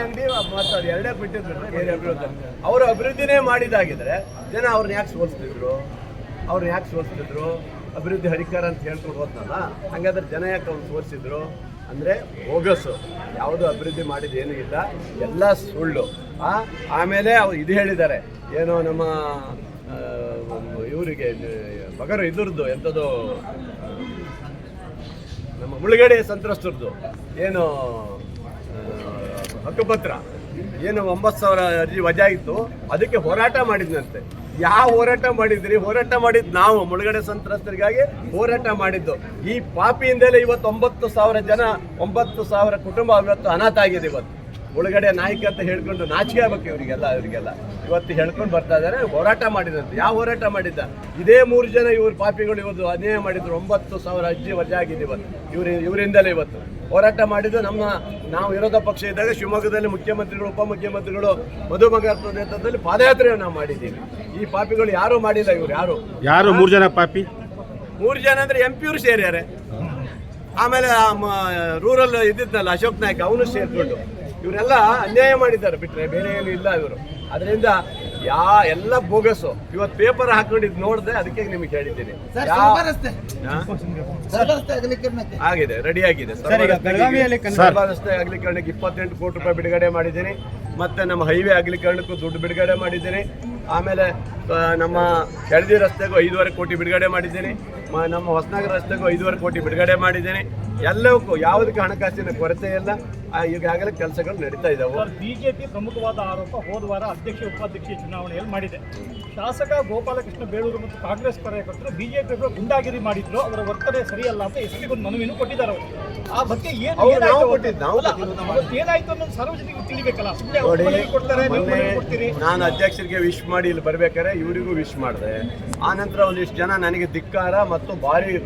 ಎಣ್ಣೆ ಅಂಗಡಿ ಮತ್ತು ಅದು ಎರಡೇ ಬಿಟ್ಟಿದ್ರು ಅವರು ಅಭಿವೃದ್ಧಿನೇ ಮಾಡಿದಾಗಿದ್ರೆ ಜನ ಅವ್ರನ್ನ ಯಾಕೆ ಸೋಲಿಸ್ತಿದ್ರು? ಅವ್ರನ್ನ ಯಾಕೆ ಸೋಲಿಸ್ತಿದ್ರು? ಅಭಿವೃದ್ಧಿ ಹರಿಕಾರ ಅಂತ ಹೇಳ್ಕೊಂಡು ಹೋದ್ನಲ್ಲ, ಹಂಗಾದ್ರೆ ಜನ ಯಾಕೆ ಅವ್ರು ಸೋಲಿಸಿದ್ರು? ಅಂದರೆ ಬೋಗಸ್ಸು ಯಾವುದು ಅಭಿವೃದ್ಧಿ ಮಾಡಿದ ಏನೂ ಇಲ್ಲ, ಎಲ್ಲ ಸುಳ್ಳು. ಆ, ಆಮೇಲೆ ಅವ್ರು ಇದು ಹೇಳಿದ್ದಾರೆ, ಏನೋ ನಮ್ಮ ಇವರಿಗೆ ಬಗರು ಇದ್ರದ್ದು ಎಂಥದ್ದು ನಮ್ಮ ಮುಳುಗಡೆ ಸಂತ್ರಸ್ತರದ್ದು, ಏನು ಹಕ್ಕುಪತ್ರ. ಏನು ಒಂಬತ್ತು ಸಾವಿರ ಅರ್ಜಿ ವಜಾ ಇತ್ತು, ಅದಕ್ಕೆ ಹೋರಾಟ ಮಾಡಿದ್ನಂತೆ. ಯಾವ ಹೋರಾಟ ಮಾಡಿದ್ರಿ? ಹೋರಾಟ ಮಾಡಿದ್ ನಾವು, ಮುಳುಗಡೆ ಸಂತ್ರಸ್ತರಿಗಾಗಿ ಹೋರಾಟ ಮಾಡಿದ್ದು. ಈ ಪಾಪಿಯಿಂದಲೇ ಇವತ್ತು ಒಂಬತ್ತು ಸಾವಿರ ಜನ, ಒಂಬತ್ತು ಸಾವಿರ ಕುಟುಂಬ ಇವತ್ತು ಅನಾಥ ಆಗಿದೆ ಇವತ್ತು. ಮುಳುಗಡೆ ನಾಯಕ ಅಂತ ಹೇಳ್ಕೊಂಡು ನಾಚಿಕೆ ಆಗ್ಬೇಕು ಇವರಿಗೆಲ್ಲ ಇವರಿಗೆಲ್ಲ ಇವತ್ತು ಹೇಳ್ಕೊಂಡು ಬರ್ತಾ ಇದ್ದಾರೆ ಹೋರಾಟ ಮಾಡಿದಂತೆ. ಯಾವ ಹೋರಾಟ ಮಾಡಿದ್ದ? ಇದೇ ಮೂರು ಜನ ಇವ್ರ ಪಾಪಿಗಳು ಇವತ್ತು ಅನ್ಯಾಯ ಮಾಡಿದ್ರು. ಒಂಬತ್ತು ಸಾವಿರ ಅಜ್ಜಿ ವಜಾ ಆಗಿದೆ ಇವತ್ತು. ಇವ್ರ ಇವರಿಂದಲೇ ಇವತ್ತು. ಹೋರಾಟ ಮಾಡಿದ್ದು ನಮ್ಮ ನಾವು ವಿರೋಧ ಪಕ್ಷ ಇದ್ದಾಗ ಶಿವಮೊಗ್ಗದಲ್ಲಿ ಮುಖ್ಯಮಂತ್ರಿಗಳು ಉಪಮುಖ್ಯಮಂತ್ರಿಗಳು ಮಧುಮಗಾರ್ತ ನೇತೃತ್ವದಲ್ಲಿ ಪಾದಯಾತ್ರೆಯನ್ನು ನಾವು ಮಾಡಿದ್ದೀವಿ. ಈ ಪಾಪಿಗಳು ಯಾರೂ ಮಾಡಿಲ್ಲ ಇವ್ರು ಯಾರು? ಯಾರು ಮೂರು ಜನ ಪಾಪಿ? ಮೂರು ಜನ ಅಂದ್ರೆ ಎಂ ಪಿಯವರು ಸೇರ್ಯಾರೆ. ಆಮೇಲೆ ರೂರಲ್ ಇದ್ದಿದ್ನಲ್ಲ ಅಶೋಕ್ ನಾಯ್ಕ ಅವನು ಸೇರ್ಕೊಂಡು. ಇವರೆಲ್ಲ ಅನ್ಯಾಯ ಮಾಡಿದ್ದಾರೆ ಬಿಟ್ರೆ ಬೇರೆ ಏನು ಇಲ್ಲ ಇವರು. ಅದರಿಂದ ಯಾ ಎಲ್ಲ ಬೋಗಸು ಇವತ್ತು ಪೇಪರ್ ಹಾಕೊಂಡಿದ್ದು ನೋಡಿದೆ ಅದಕ್ಕೆ ನಿಮಗೆ ಹೇಳಿದ್ದೀನಿ. ಆಗಿದೆ ರೆಡಿ ಆಗಿದೆ. ರಸ್ತೆ ಅಗಲೀಕರಣಕ್ಕೆ ಇಪ್ಪತ್ತೆಂಟು ಕೋಟಿ ರೂಪಾಯಿ ಬಿಡುಗಡೆ ಮಾಡಿದ್ದೀನಿ. ಮತ್ತೆ ನಮ್ಮ ಹೈವೇ ಅಗಲೀಕರಣಕ್ಕೂ ದುಡ್ಡು ಬಿಡುಗಡೆ ಮಾಡಿದ್ದೀನಿ. ಆಮೇಲೆ ನಮ್ಮ ಕೆಳದಿ ರಸ್ತೆಗೂ ಐದೂವರೆ ಕೋಟಿ ಬಿಡುಗಡೆ ಮಾಡಿದ್ದೀನಿ. ಮ- ನಮ್ಮ ಹೊಸನಗರ ರಸ್ತೆಗೂ ಐದೂವರೆ ಕೋಟಿ ಬಿಡುಗಡೆ ಮಾಡಿದ್ದೀನಿ. ಎಲ್ಲವಕ್ಕೂ ಯಾವುದಕ್ಕೆ ಹಣಕಾಸಿನ ಕೊರತೆ ಇಲ್ಲ. ಈಗಾಗಲೇ ಕೆಲಸಗಳು ನಡೀತಾ ಇದ್ದಾವೆ ಬಿಜೆಪಿ ಪ್ರಮುಖವಾದ ಆರೋಪ ಹೋದ ವಾರ ಅಧ್ಯಕ್ಷ, ಉಪಾಧ್ಯಕ್ಷ ಚುನಾವಣೆಯಲ್ಲಿ ಮಾಡಿದೆ. ಶಾಸಕ ಗೋಪಾಲಕೃಷ್ಣ ಬೇಳೂರು ಮತ್ತು ಕಾಂಗ್ರೆಸ್ ಕಾರ್ಯಕರ್ತರು ಬಿಜೆಪಿ ಗುಂಡಾಗಿರಿ ಮಾಡಿದ್ರು ಅವರ ವರ್ತನೆ ಸರಿಯಲ್ಲ ಅಂತ ಎಸ್ ಒಂದು ಮನವಿಯನ್ನು ಕೊಟ್ಟಿದ್ದಾರೆ ಅವರು. ಆ ಬಗ್ಗೆ ಏನು ಏನಾಯ್ತು ಅನ್ನೋದು ಸಾರ್ವಜನಿಕರು ತಿಳಿಬೇಕಲ್ಲ ಸುಮ್ಮನೆ ಕೊಡ್ತಾರೆ ಕೊಡ್ತೀರಿ. ನಾನು ಅಧ್ಯಕ್ಷರಿಗೆ ವಿಶ್ ಮಾಡಿ ಇಲ್ಲಿ ಬರ್ಬೇಕಾರೆ ಇವರಿಗೂ ವಿಶ್ ಮಾಡಿದೆ. ಆನಂತರ ಒಂದಿಷ್ಟು ಜನ ನನಗೆ ಧಿಕ್ಕಾರ ಮತ್ತು ಭಾರಿ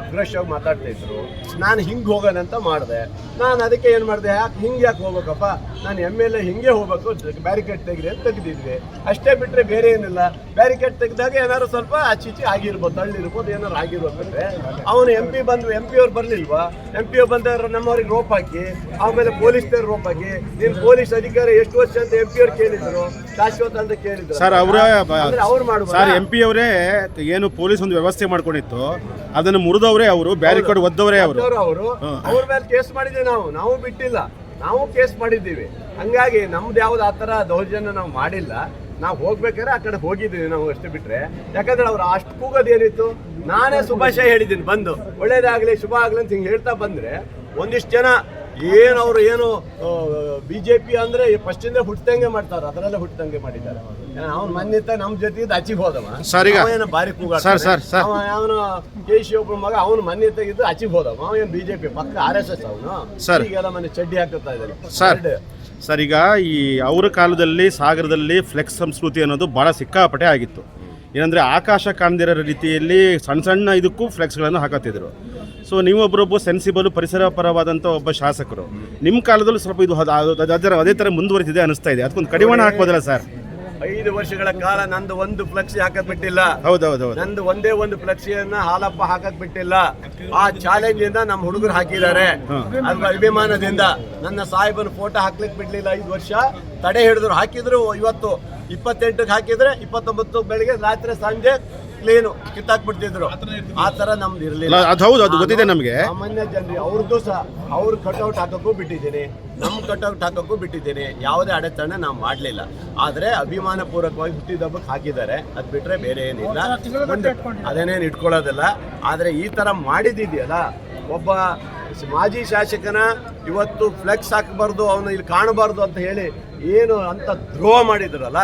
ಅಗ್ರೆಸಿವ್ ಮಾತಾಡ್ತಾ ಇದ್ರು. ನಾನು ಹಿಂಗೆ ಹೋಗೋಣ ಅಂತ ಮಾಡಿದೆ. ನಾನು ಅದಕ್ಕೆ ಏನು ಮಾಡಿದೆ ಯಾಕೆ ಹಿಂಗೆ ಯಾಕೆ ಹೋಗ್ಬೇಕಪ್ಪ? ನಾನು ಎಂ ಎಲ್ ಎ ಹಿಂಗೆ ಹೋಗ್ಬೇಕು ಬ್ಯಾರಿಕೇಡ್ ತೆಗೆದೆ ಅಂತ ತೆಗೆದಿದ್ವಿ. ಅಷ್ಟೇ ಬಿಟ್ಟರೆ ಬೇರೆ ಏನಿಲ್ಲ. ಬ್ಯಾರಿಕೇಡ್ ತೆಗೆದಾಗ ಏನಾದ್ರು ಸ್ವಲ್ಪ ಆಚೀಚಿ ಆಗಿರ್ಬೋದು ತಳ್ಳಿರ್ಬೋದು ಏನಾದ್ರು ಆಗಿರ್ಬೋದು ಅಂದ್ರೆ ಅವನು ಎಂ ಪಿ ಬಂದು ಎಂ ಪಿ ಅವ್ರು ಬರಲಿಲ್ವಾ? ಎಂ ಪಿ ಅವ್ರು ಬಂದವರು ನಮ್ಮವ್ರಿಗೆ ರೋಪ್ ಹಾಕಿ ಆಮೇಲೆ ಪೊಲೀಸ್ನವ್ರು ರೋಪ್ ಹಾಕಿ ನೀನು ಪೊಲೀಸ್ ಅಧಿಕಾರಿ ಎಷ್ಟು ವರ್ಷ ಅಂತ ಎಂ ಪಿ ಅವ್ರು ಕೇಳಿದ್ರು ಶಾಶ್ವತ ಅಂತ ಕೇಳಿದ್ರು. ಸರ್ ಅವರ ಅಂದ್ರೆ ಅವ್ರು ಮಾಡುವ ಸರ್ ಎಂ ಪಿ ಅವರೇ ಏನು ಪೊಲೀಸ್ ಒಂದು ವ್ಯವಸ್ಥೆ ಮಾಡ್ಕೊಂಡಿತ್ತು ಅದನ್ನು ಮುರಿದವರೇ ಅವರು ಬ್ಯಾರಿಕೇಡ್ ಒದ್ದವರೇ ಅವರು. ಅವರು. ಅವ್ರ ಮೇಲೆ ಕೇಸ್ ಮಾಡಿದ್ದೀವಿ ನಾವು ನಾವು ಬಿಟ್ಟಿಲ್ಲ. ನಾವು ಕೇಸ್ ಮಾಡಿದ್ದೀವಿ. ಹಂಗಾಗಿ ನಮ್ದು ಯಾವ್ದು ಆ ಥರ ದೌರ್ಜನ್ಯ ನಾವು ಮಾಡಿಲ್ಲ. ನಾವು ಹೋಗ್ಬೇಕಾದ್ರೆ ಆ ಕಡೆ ಹೋಗಿದ್ದೀನಿ ನಾವು ಅಷ್ಟೇ ಬಿಟ್ರೆ. ಯಾಕಂದ್ರೆ ಅವ್ರು ಅಷ್ಟು ಕೂಗೋದು ಏನಿತ್ತು? ನಾನೇ ಶುಭಾಶಯ ಹೇಳಿದ್ದೀನಿ ಬಂದು. ಒಳ್ಳೇದಾಗ್ಲಿ ಶುಭ ಆಗ್ಲಿ ಅಂತ ಹಿಂಗೆ ಹೇಳ್ತಾ ಬಂದ್ರೆ ಒಂದಿಷ್ಟು ಜನ ಏನು ಅವರು ಏನು ಬಿ ಜೆ ಪಿ ಅಂದರೆ ಫಸ್ಟಿಂದ ಹುಟ್ಟದಂಗೆ ಮಾಡ್ತಾರೆ ಅದರಲ್ಲೇ ಹುಟ್ಟದಂಗೆ ಮಾಡಿದ್ದಾರೆ. ಅವ್ನು ಮನ್ನಿತ್ತ ನಮ್ಮ ಜೊತೆ ಅಚ್ಚಿಗೆ ಹೋದವ? ಅವ ಬಾರಿ ಕೂಗಾಡ್ತಾನೆ. ಅವನು ಕೆ ಶಿವಪ್ಪ ಮಗ ಅವನು ಮನ್ನಿತ್ತ ಇದ್ದು ಅಚ್ಚಿಗೆ ಹೋದವ. ಅವ ಏನು ಬಿಜೆಪಿ ಪಕ್ಕ ಆರ್ ಎಸ್ ಎಸ್ ಅವನು. ಈಗೆಲ್ಲ ಮನೆ ಚಡ್ಡಿ ಹಾಕುತ್ತಾ ಇದ್ದಾರೆ ಸರ್ ಈಗ ಈ ಅವರ ಕಾಲದಲ್ಲಿ ಸಾಗರದಲ್ಲಿ ಫ್ಲೆಕ್ಸ್ ಸಂಸ್ಕೃತಿ ಅನ್ನೋದು ಭಾಳ ಸಿಕ್ಕಾಪಟ್ಟೆ ಆಗಿತ್ತು. ಏನಂದರೆ ಆಕಾಶ ಕಾಣದಿರೋ ರೀತಿಯಲ್ಲಿ ಸಣ್ಣ ಸಣ್ಣ ಇದಕ್ಕೂ ಫ್ಲೆಕ್ಸ್ಗಳನ್ನು ಹಾಕತ್ತಿದ್ರು. ಸೊ ನೀವೊಬ್ಬರೊಬ್ಬ ಸೆನ್ಸಿಬಲ್ ಪರಿಸರ ಪರವಾದಂಥ ಒಬ್ಬ ಶಾಸಕರು ನಿಮ್ಮ ಕಾಲದಲ್ಲೂ ಸ್ವಲ್ಪ ಇದು ಅದೇ ಥರ ಮುಂದುವರಿತಿದೆ ಅನಿಸ್ತಾ ಇದೆ. ಅದಕ್ಕೊಂದು ಕಡಿವಾಣ ಹಾಕ್ಬೋದಲ್ಲ ಸರ್. ಐದು ವರ್ಷಗಳ ಕಾಲ ನಂದು ಒಂದು ಫ್ಲೆಕ್ಸಿ ಹಾಕಕ್ ಬಿಟ್ಟಿಲ್ಲ ಹೌದೌದು ನಂದು ಒಂದೇ ಒಂದು ಫ್ಲೆಕ್ಸಿಯನ್ನ ಹಾಲಪ್ಪ ಹಾಕಕ್ ಬಿಟ್ಟಿಲ್ಲ ಆ ಚಾಲೆಂಜ್ ಇಂದ ನಮ್ಮ ಹುಡುಗರು ಹಾಕಿದ್ದಾರೆ. ಅದ್ರ ಅಭಿಮಾನದಿಂದ. ನನ್ನ ಸಾಹೇಬನ ಫೋಟೋ ಹಾಕ್ಲಿಕ್ ಬಿಡ್ಲಿಲ್ಲ ಐದು ವರ್ಷ. ತಡೆ ಹಿಡಿದ್ರು. ಹಾಕಿದ್ರು ಇವತ್ತು ಇಪ್ಪತ್ತೆಂಟಕ್ಕೆ ಹಾಕಿದ್ರೆ ಇಪ್ಪತ್ತೊಂಬತ್ತು ಬೆಳಿಗ್ಗೆ ರಾತ್ರಿ ಸಂಜೆ ಕ್ಲೀನು ಕಿತ್ತಾಕ್ಬಿಡ್ತಿದ್ರು. ಆ ತರ ನಮ್ದು ಇರಲಿಲ್ಲ. ಅದು ಹೌದು ಅದು ಗೊತ್ತಿದೆ ನಮಗೆ. ಸಾಮಾನ್ಯ ಜನರಿಗೆ ಅವ್ರದ್ದು ಸಹ ಅವ್ರ ಕಟ್ಔಟ್ ಹಾಕಕ್ಕೂ ಬಿಟ್ಟಿದ್ದೀನಿ. ನಮ್ಮ ಕಟ್ಔಟ್ ಹಾಕಕ್ಕೂ ಬಿಟ್ಟಿದ್ದೀನಿ. ಯಾವುದೇ ಅಡೆತಡೆ ನಾವು ಮಾಡಲಿಲ್ಲ. ಆದರೆ ಅಭಿಮಾನ ಪೂರ್ವಕವಾಗಿ ಹುಟ್ಟಿದಬ್ಬಕ್ಕೆ ಹಾಕಿದ್ದಾರೆ. ಅದು ಬಿಟ್ಟರೆ ಬೇರೆ ಏನಿಲ್ಲ. ಅದೇನೇನು ಇಟ್ಕೊಳ್ಳೋದಿಲ್ಲ. ಆದರೆ ಈ ಥರ ಮಾಡಿದಿದೆಯಲ್ಲ ಒಬ್ಬ ಮಾಜಿ ಶಾಸಕನ ಇವತ್ತು ಫ್ಲೆಕ್ಸ್ ಹಾಕಬಾರ್ದು ಅವನು ಇಲ್ಲಿ ಕಾಣಬಾರ್ದು ಅಂತ ಹೇಳಿ ಏನು ಅಂತ ದ್ರೋಹ ಮಾಡಿದ್ರಲ್ಲ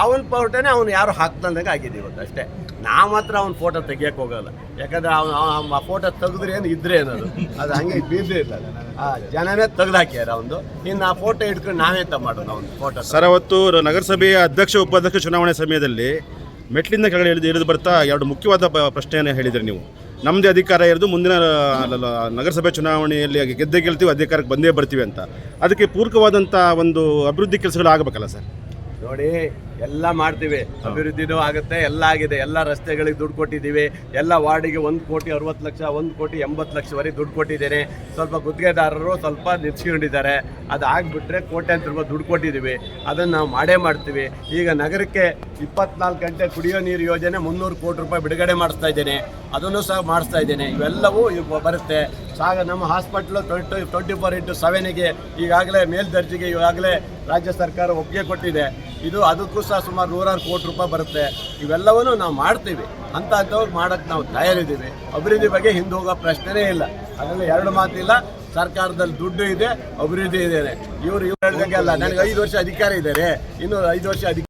ಅವನ ಫೋಟೋನೇ ಅವನು ಯಾರು ಹಾಕ್ದಂಗೆ ಆಗಿದೆ ಇವತ್ತು ಅಷ್ಟೇ. ನಾ ಮಾತ್ರ ಅವ್ನ ಫೋಟೋ ತೆಗಿಯಕ್ಕೆ ಹೋಗಲ್ಲ. ಯಾಕಂದ್ರೆ ಅವ್ನು ಆ ಫೋಟೋ ತೆಗೆದ್ರೆ ಏನು? ಇದ್ರೆ ಏನದು? ಅದು ಹಂಗೆ ಬೀದ್ರೆ ಇಲ್ಲ ಜನನೇ ತೆಗ್ದು ಹಾಕ್ಯಾರ ಅವನು ಇನ್ನು ಆ ಫೋಟೋ ಇಟ್ಕೊಂಡು ನಾವೇ ತ ಮಾಡೋದು ಅವ್ನು ಫೋಟೋ ಸರ್, ಅವತ್ತು ನಗರಸಭೆಯ ಅಧ್ಯಕ್ಷ, ಉಪಾಧ್ಯಕ್ಷ ಚುನಾವಣೆ ಸಮಯದಲ್ಲಿ ಮೆಟ್ಲಿಂದ ಕೆಳಗಡೆ ಇಳಿದು ಇಳಿದು ಬರ್ತಾ ಎರಡು ಮುಖ್ಯವಾದ ಪ್ರಶ್ನೆಯನ್ನು ಹೇಳಿದ್ರಿ ನೀವು. ನಮ್ಮದೇ ಅಧಿಕಾರ ಇರೋದು ಮುಂದಿನ ನಗರಸಭೆ ಚುನಾವಣೆಯಲ್ಲಿ ಗೆದ್ದೆ ಗೆಲ್ತೀವಿ, ಅಧಿಕಾರಕ್ಕೆ ಬಂದೇ ಬರ್ತೀವಿ ಅಂತ. ಅದಕ್ಕೆ ಪೂರಕವಾದಂಥ ಒಂದು ಅಭಿವೃದ್ಧಿ ಕೆಲಸಗಳು ಆಗಬೇಕಲ್ಲ ಸರ್? ನೋಡಿ, ಎಲ್ಲ ಮಾಡ್ತೀವಿ. ಅಭಿವೃದ್ಧಿನೂ ಆಗುತ್ತೆ, ಎಲ್ಲ ಆಗಿದೆ. ಎಲ್ಲ ರಸ್ತೆಗಳಿಗೆ ದುಡ್ಡು ಕೊಟ್ಟಿದ್ದೀವಿ. ಎಲ್ಲ ವಾರ್ಡಿಗೆ ಒಂದು ಕೋಟಿ ಅರವತ್ತು ಲಕ್ಷ, ಒಂದು ಕೋಟಿ ಎಂಬತ್ತು ಲಕ್ಷವರೆಗೆ ದುಡ್ಡು ಕೊಟ್ಟಿದ್ದೇನೆ. ಸ್ವಲ್ಪ ಗುತ್ತಿಗೆದಾರರು ಸ್ವಲ್ಪ ನಿಲ್ಸ್ಕೊಂಡಿದ್ದಾರೆ. ಅದು ಆಗಿಬಿಟ್ರೆ ಕೋಟ್ಯಾಂತರ ರೂಪಾಯಿ ದುಡ್ಡು ಕೊಟ್ಟಿದ್ದೀವಿ. ಅದನ್ನು ನಾವು ಮಾಡೇ ಮಾಡ್ತೀವಿ. ಈಗ ನಗರಕ್ಕೆ ಇಪ್ಪತ್ನಾಲ್ಕು ಗಂಟೆ ಕುಡಿಯೋ ನೀರು ಯೋಜನೆ ಮುನ್ನೂರು ಕೋಟಿ ರೂಪಾಯಿ ಬಿಡುಗಡೆ ಮಾಡಿಸ್ತಾ ಇದ್ದೇನೆ. ಅದನ್ನು ಸಹ ಮಾಡಿಸ್ತಾ ಇದ್ದೇನೆ. ಇವೆಲ್ಲವೂ ಬರುತ್ತೆ. ಸಾಗ ನಮ್ಮ hospital twenty twenty four into ಸೆವೆನಿಗೆ ಈಗಾಗಲೇ ಮೇಲ್ದರ್ಜೆಗೆ ಈಗಾಗಲೇ ರಾಜ್ಯ ಸರ್ಕಾರ ಒಪ್ಪಿಗೆ ಕೊಟ್ಟಿದೆ. ಇದು ಅದಕ್ಕೂ ಸಹ ಸುಮಾರು ನೂರಾರು ಕೋಟಿ ರೂಪಾಯಿ ಬರುತ್ತೆ. ಇವೆಲ್ಲವನ್ನೂ ನಾವು ಮಾಡ್ತೀವಿ. ಅಂತ ಅಂಥವ್ರು ಮಾಡೋಕ್ಕೆ ನಾವು ತಯಾರಿದ್ದೀವಿ. ಅಭಿವೃದ್ಧಿ ಬಗ್ಗೆ ಹಿಂದೆ ಹೋಗೋ ಪ್ರಶ್ನೆನೇ ಇಲ್ಲ. ಅದರಲ್ಲಿ ಎರಡು ಮಾತಿಲ್ಲ. ಸರ್ಕಾರದಲ್ಲಿ ದುಡ್ಡು ಇದೆ, ಅಭಿವೃದ್ಧಿ ಇದೆ. ಇವರು ಇವ್ರು ಹೇಳಿದಂಗೆ ಅಲ್ಲ. ನನಗೆ ಐದು ವರ್ಷ ಅಧಿಕಾರ ಇದ್ದಾರೆ ಇನ್ನೂ ಐದು ವರ್ಷ ಅಧಿಕಾರ